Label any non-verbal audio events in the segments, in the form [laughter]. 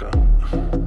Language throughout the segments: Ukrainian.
cá.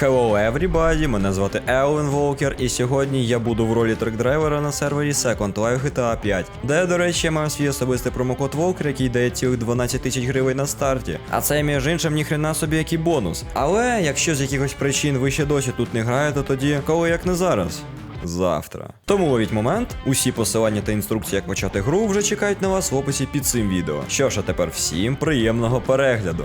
Hello everybody, мене звати Елвін Волкер, і сьогодні я буду в ролі трек-драйвера на сервері Second Life GTA 5, де, до речі, я маю свій особистий промокод Волкер, який дає цілих 12 тисяч гривень на старті. А це між іншим ніхрена собі який бонус. Але якщо з якихось причин ви ще досі тут не граєте, тоді коли як не зараз. Завтра. Тому ловіть момент. Усі посилання та інструкції, як почати гру, вже чекають на вас в описі під цим відео. Що ж, а тепер всім приємного перегляду.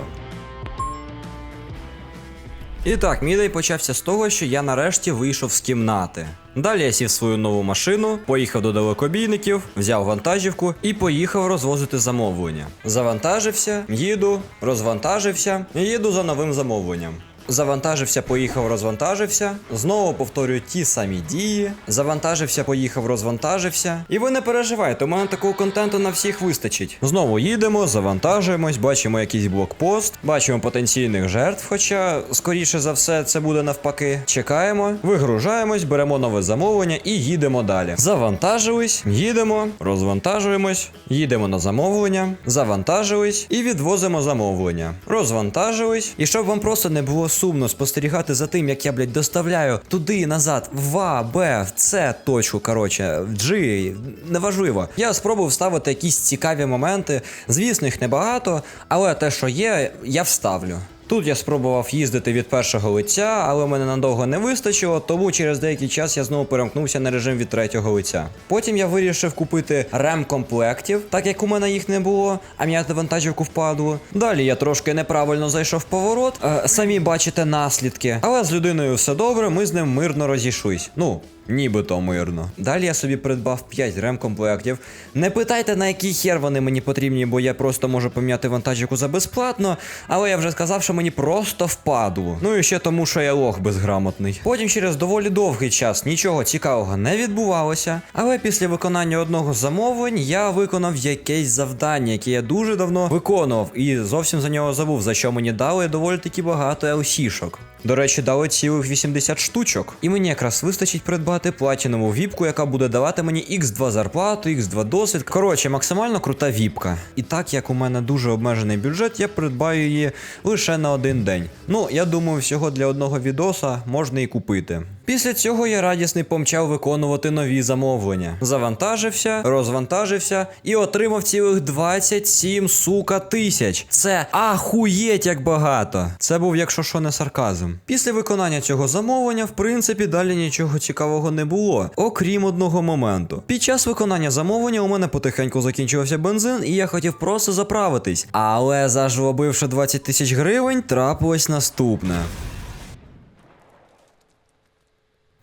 І так, мій день почався з того, що я нарешті вийшов з кімнати. Далі я сів свою нову машину, поїхав до далекобійників, взяв вантажівку і поїхав розвозити замовлення. Завантажився, їду, розвантажився, їду за новим замовленням. Завантажився, поїхав, розвантажився. Знову повторюю ті самі дії. Завантажився, поїхав, розвантажився. І ви не переживайте, у мене такого контенту на всіх вистачить. Знову їдемо, завантажуємось, бачимо якийсь блокпост, бачимо потенційних жертв, хоча, скоріше за все, це буде навпаки. Чекаємо, вигружаємось, беремо нове замовлення і їдемо далі. Завантажились, їдемо, розвантажуємось, їдемо на замовлення, завантажились і відвозимо замовлення. Розвантажились, і щоб вам просто не було сумно спостерігати за тим, як я, блядь, доставляю туди і назад, в А, Б, в С точку, коротше, в G, неважливо. Я спробував вставити якісь цікаві моменти. Звісно, їх небагато, але те, що є, я вставлю. Тут я спробував їздити від першого лиця, але мене надовго не вистачило, тому через деякий час я знову перемкнувся на режим від третього лиця. Потім я вирішив купити рем комплектів, так як у мене їх не було, а м'яти вантажівку впадло. Далі я трошки неправильно зайшов поворот, е, самі бачите наслідки. Але з людиною все добре, ми з ним мирно розійшлись. Ну, Нібито мирно. Далі я собі придбав 5 ремкомплектів. Не питайте, на який хер вони мені потрібні, бо я просто можу поміняти вантажівку за безплатно, але я вже сказав, що мені просто впадло. Ну і ще тому, що я лох безграмотний. Потім через доволі довгий час нічого цікавого не відбувалося. Але після виконання одного з замовлень я виконав якесь завдання, яке я дуже давно виконував, і зовсім за нього забув, за що мені дали доволі таки багато LC-шок. До речі, дали цілих 80 штучок. І мені якраз вистачить придбати платінову віпку, яка буде давати мені X2 зарплату, X2 досвід. Коротше, максимально крута віпка. І так як у мене дуже обмежений бюджет, я придбаю її лише на один день. Ну, я думаю, всього для одного відоса можна і купити. Після цього я радісний помчав виконувати нові замовлення. Завантажився, розвантажився і отримав цілих 27 сука тисяч. Це ахуєть як багато. Це був, якщо що, не сарказм. Після виконання цього замовлення, в принципі, далі нічого цікавого не було, окрім одного моменту. Під час виконання замовлення у мене потихеньку закінчився бензин, і я хотів просто заправитись. Але зажлобивши 20 тисяч гривень, трапилось наступне.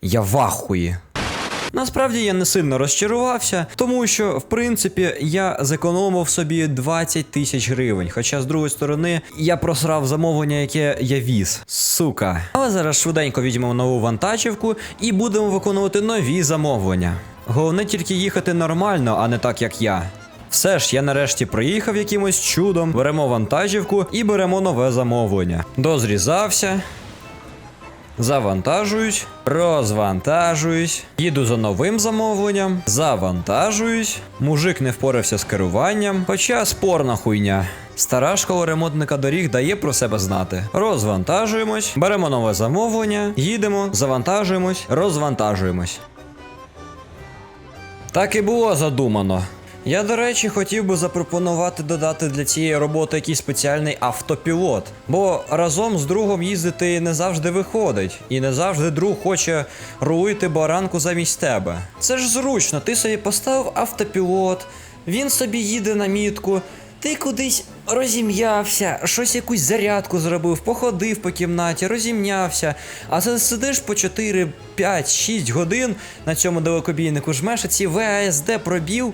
Я в ахуї. Насправді я не сильно розчарувався, тому що, в принципі, я зекономив собі 20 тисяч гривень. Хоча, з другої сторони, я просрав замовлення, яке я віз. Сука. Але зараз швиденько візьмемо нову вантажівку і будемо виконувати нові замовлення. Головне тільки їхати нормально, а не так, як я. Все ж, я нарешті приїхав якимось чудом, беремо вантажівку і беремо нове замовлення. Дозрізався. Завантажуюсь, розвантажуюсь, їду за новим замовленням, завантажуюсь. Мужик не впорався з керуванням, хоча спорна хуйня. Стара школа ремонтника доріг дає про себе знати. Розвантажуємось, беремо нове замовлення, їдемо, завантажуємось, розвантажуємось. Так і було задумано. Я, до речі, хотів би запропонувати додати для цієї роботи якийсь спеціальний автопілот. Бо разом з другом їздити не завжди виходить, і не завжди друг хоче рулити баранку замість тебе. Це ж зручно, ти собі поставив автопілот, він собі їде на мітку. Ти кудись розім'явся, щось якусь зарядку зробив, походив по кімнаті, розім'явся. А ти сидиш по 4, 5, 6 годин на цьому далекобійнику, жмеш ці ВАСД пробів.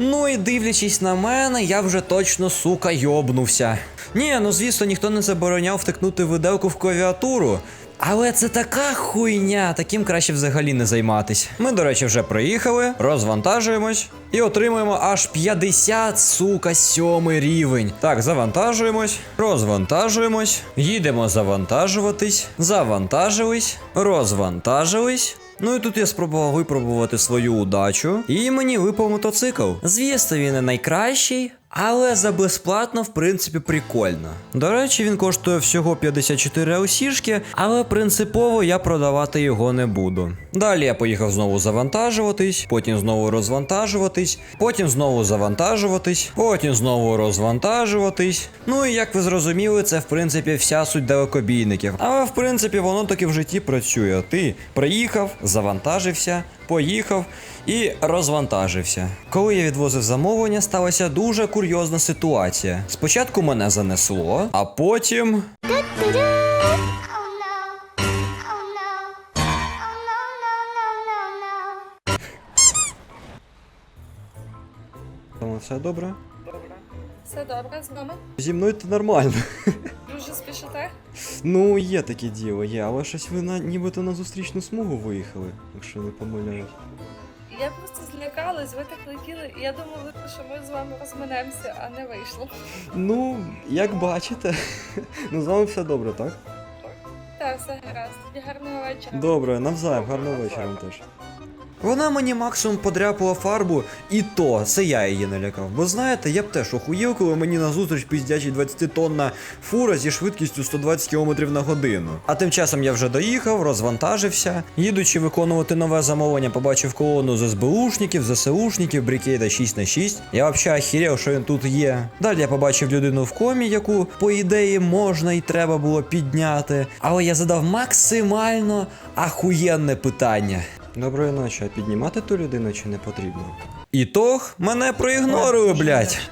Ну і дивлячись на мене, я вже точно сука йобнувся. Ні, ну звісно, ніхто не забороняв втикнути виделку в клавіатуру. Але це така хуйня, таким краще взагалі не займатись. Ми, до речі, вже приїхали, розвантажуємось і отримуємо аж 50, сука, сьомий рівень. Так, завантажуємось, розвантажуємось, їдемо завантажуватись, завантажились, розвантажились. Ну і тут я спробував випробувати свою удачу, і мені випав мотоцикл. Звісно, він не найкращий, але за безплатно, в принципі, прикольно. До речі, він коштує всього 54 аусішки, але принципово я продавати його не буду. Далі я поїхав знову завантажуватись, потім знову розвантажуватись, потім знову завантажуватись, потім знову розвантажуватись. Ну і як ви зрозуміли, це в принципі вся суть далекобійників. Але в принципі воно таки в житті працює. Ти приїхав, завантажився, поїхав і розвантажився. Коли я відвозив замовлення, сталася дуже курйозна ситуація. Спочатку мене занесло, а потім. Там все добре? Все добре з вами? Зі мною то нормально. Дуже спішите? Ну, є таке діло, є, але щось ви на нібито на зустрічну смугу виїхали, якщо не помиляюсь. Я просто злякалась, ви так летіли, і я думала, що ми з вами розминемося, а не вийшло. Ну, як бачите, [laughs] ну з вами все добре, так? Так, все гаразд. Тоді гарного вечора. Добре, навзаєм, гарного вечора вам теж. Вона мені максимум подряпала фарбу, і то це я її налякав. Бо знаєте, я б теж охуєв, коли мені назустріч піздячий 20-тонна фура зі швидкістю 120 км на годину. А тим часом я вже доїхав, розвантажився. Їдучи виконувати нове замовлення, побачив колону з СБУшників, ЗСУшників, Брікейда 6 на 6 Я взагалі охерів, що він тут є. Далі я побачив людину в комі, яку, по ідеї, можна і треба було підняти. Але я задав максимально ахуєнне питання. Доброї ночі, а піднімати ту людину чи не потрібно? Ітог мене проігнорили, блядь.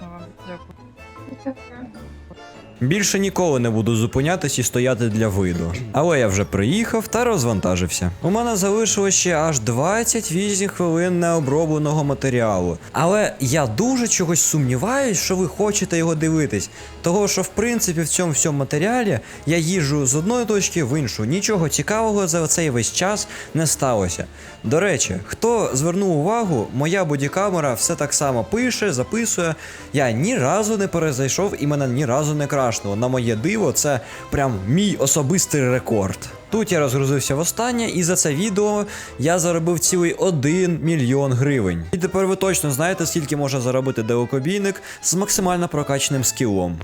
Більше ніколи не буду зупинятись і стояти для виду. Але я вже приїхав та розвантажився. У мене залишилось ще аж 28 хвилин необробленого матеріалу. Але я дуже чогось сумніваюсь, що ви хочете його дивитись. Того, що в принципі в цьому всьому матеріалі я їжджу з одної точки в іншу. Нічого цікавого за цей весь час не сталося. До речі, хто звернув увагу, моя бодікамера все так само пише, записує. Я ні разу не перезайшов і мене ні разу не крашнуло. На моє диво, це прям мій особистий рекорд. Тут я розгрузився востаннє, і за це відео я заробив цілий 1 мільйон гривень. І тепер ви точно знаєте, скільки може заробити далекобійник з максимально прокачаним скілом.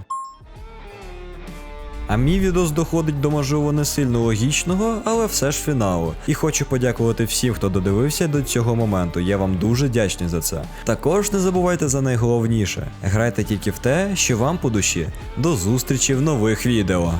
А мій відос доходить до можливо не сильно логічного, але все ж фіналу. І хочу подякувати всім, хто додивився до цього моменту. Я вам дуже вдячний за це. Також не забувайте за найголовніше: грайте тільки в те, що вам по душі. До зустрічі в нових відео.